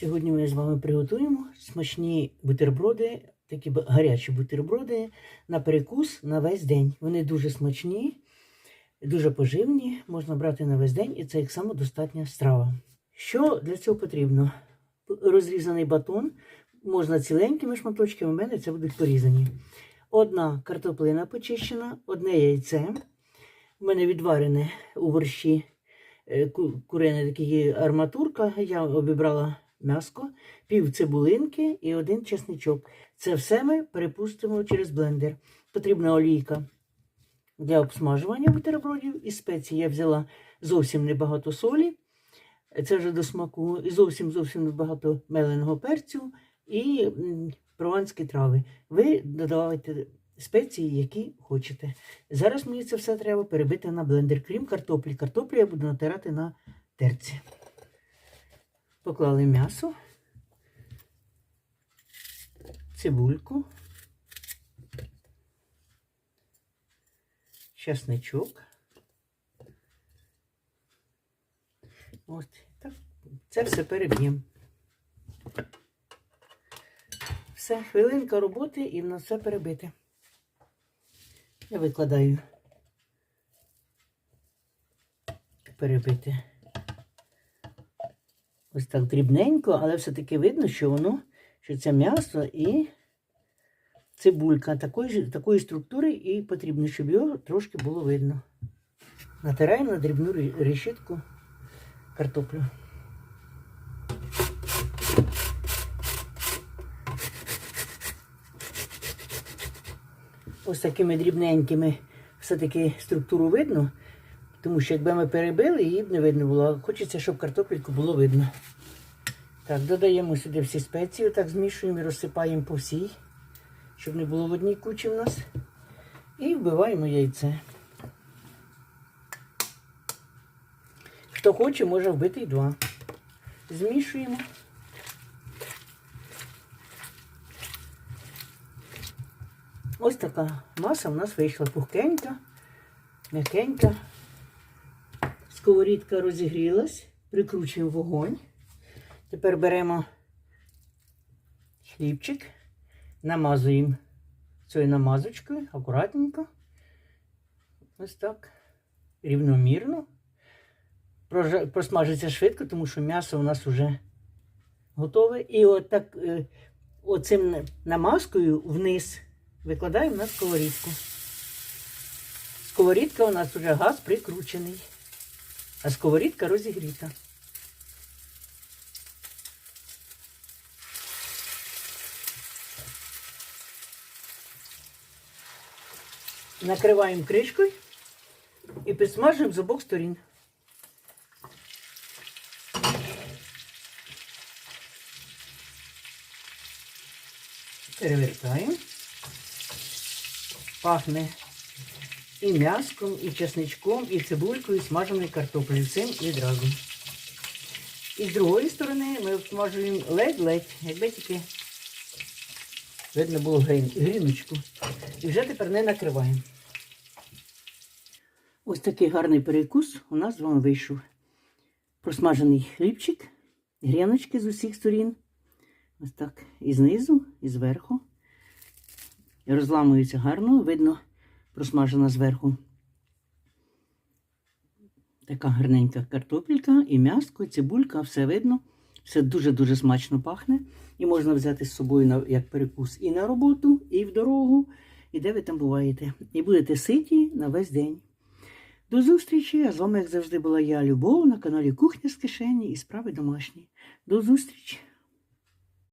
Сьогодні ми з вами приготуємо смачні бутерброди, такі гарячі бутерброди на перекус на весь день. Вони дуже смачні, дуже поживні, можна брати на весь день, і це як самодостатня страва. Що для цього потрібно? Розрізаний батон, можна ціленькими шматочками, у мене це будуть порізані. Одна картоплина почищена, одне яйце. У мене відварене у борщі е, ку- такі арматурка. Я обібрала м'яско, пів цибулинки і один чесничок. Це все ми перепустимо через блендер. Потрібна олійка для обсмажування бутербродів і спеції. Я взяла зовсім небагато солі. Це вже до смаку, і зовсім зовсім небагато меленого перцю і прованські трави. Ви додавайте спеції, які хочете. Зараз мені це все треба перебити на блендер, крім картоплі. Картоплю я буду натирати на терці. Поклали м'ясо, цибульку, чесничок. Ось так. Це все переб'ємо. Все, хвилинка роботи і в нас все перебите. Я викладаю перебити. Ось так дрібненько, але все-таки видно, що воно, що це м'ясо і цибулька такої, такої структури і потрібно, щоб його трошки було видно. Натираємо на дрібну решітку картоплю. Ось такими дрібненькими все-таки структуру видно, тому що якби ми перебили, її б не видно було. Хочеться, щоб картопельку було видно. Так, додаємо сюди всі спеції, так змішуємо і розсипаємо по всій, щоб не було в одній кучі в нас. І вбиваємо яйце. Хто хоче, може вбити й два. Змішуємо. Ось така маса в нас вийшла пухкенька, м'якенька. Сковорідка розігрілась, прикручуємо вогонь. Тепер беремо хлібчик, намазуємо цією намазочкою акуратненько. Ось так. Рівномірно. Просмажиться швидко, тому що м'ясо у нас вже готове. І отак е, оцим намазкою вниз викладаємо на сковорідку. Сковорідка у нас вже газ прикручений, а сковорідка розігріта. Накриваємо кришкою і підсмажуємо з обох сторін. Перевертаємо. Пахне і м'яском, і чесничком, і цибулькою, і смаженою картоплею. Цим відразу. І з другої сторони ми обсмажуємо ледь-ледь, якби тільки видно було гріночку. І вже тепер не накриваємо. Ось такий гарний перекус у нас з вами вийшов. Просмажений хлібчик, гріночки з усіх сторін. Ось так. І знизу, і зверху. Розламується гарно, видно, просмажена зверху. Така гарненька картопелька, і м'яско, і цибулька, все видно. Все дуже-дуже смачно пахне. І можна взяти з собою як перекус і на роботу, і в дорогу, і де ви там буваєте. І будете ситі на весь день. До зустрічі! А з вами, як завжди, була я, Любов, на каналі Кухня з кишені і справи домашні. До зустрічі!